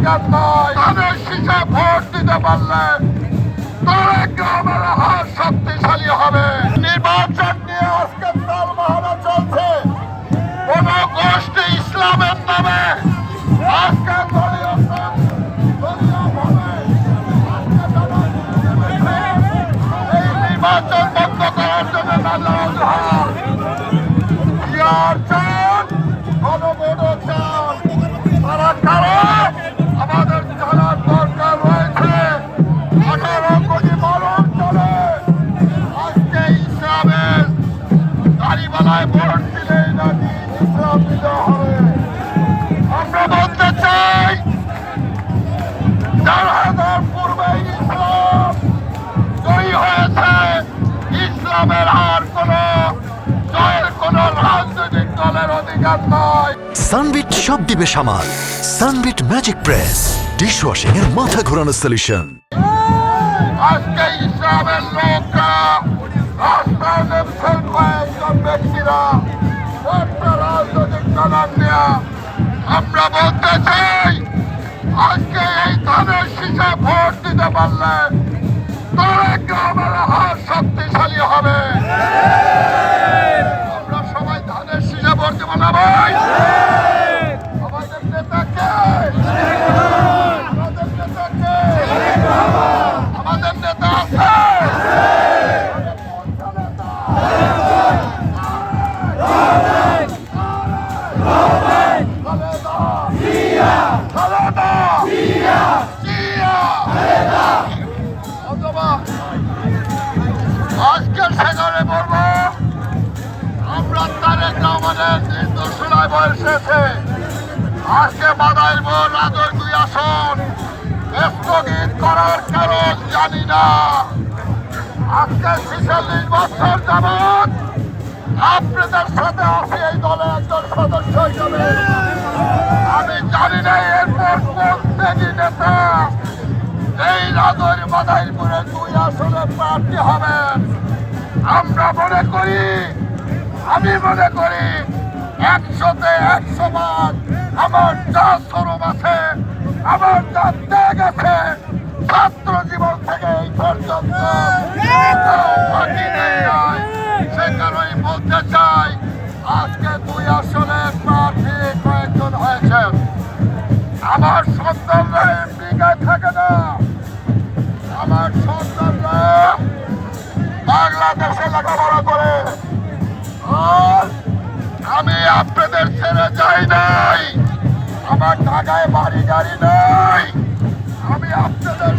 অধিকার নয়। ধানের শীষে ভোট দিতে পারলে তোরা গ্রামের শক্তিশালী হবে। নির্বাচন নিয়ে আজকে তাল বাহানা চলছে। কোন গোষ্ঠী ইসলামের নামে আজকে নির্বাচন বন্ধ করার জন্য দাড়িওয়ালায় ভোট দিলেই নাকি ইসলাম হবে? আমরা বলতে চাই চার হাজার পূর্বে ইসলাম জয়ী হয়েছে। ইসলামের আর কোন জয়ের কোন রাজনৈতিক দলের অধিকার নয় সানবিট সব দিবে সামাল। সানবিট ম্যাজিক প্রেস ডিশওয়াশিং এর মাথা ঘোরানো সলিউশন আজকে ইসলামের লোকরা রাস্তায় নেমছেন ব্যক্তিরা একটা রাজনৈতিক দলের নেয়া। আমরা বলতে চাই, আজকে এই ধানের শীষে ভোট দিতে পারলে তোরা গ্রামের হাত শক্তিশালী হবে। আমরা সবাই ধানের শীষে ভোট দেবো না ভাই। আজকের সেখানে বলব আমরা তারেক রহমানের নির্দেশনায় বসেছে আজকে বাদাইব রাজয় দুই আসন স্থগিত করার কারণ জানি না আজকে ছিচল্লিশ বছর যাবৎ আপনাদের সাথে আছি এই দলে একজন সদস্য হিসাবে রাজৈর বাদাইপুরে দুই আসনে প্রার্থী হবেন আমরা মনে করি, আমি মনে করি একশোতে একশো বার আমার যা শ্রম আছে, আমার যা ত্যাগ আছে, ছাত্র জীবন থেকে এই পর্যন্ত। সে বলতে চাই, আজকে দুই আসনে প্রার্থী কয়েকজন হয়েছেন আমার সন্তানরা এমপিকায় থাকে না আপনাদের ছেড়ে যায় নাই। আমার ঢাকায় বাড়ি গাড়ি নাই। আমি আপনাদের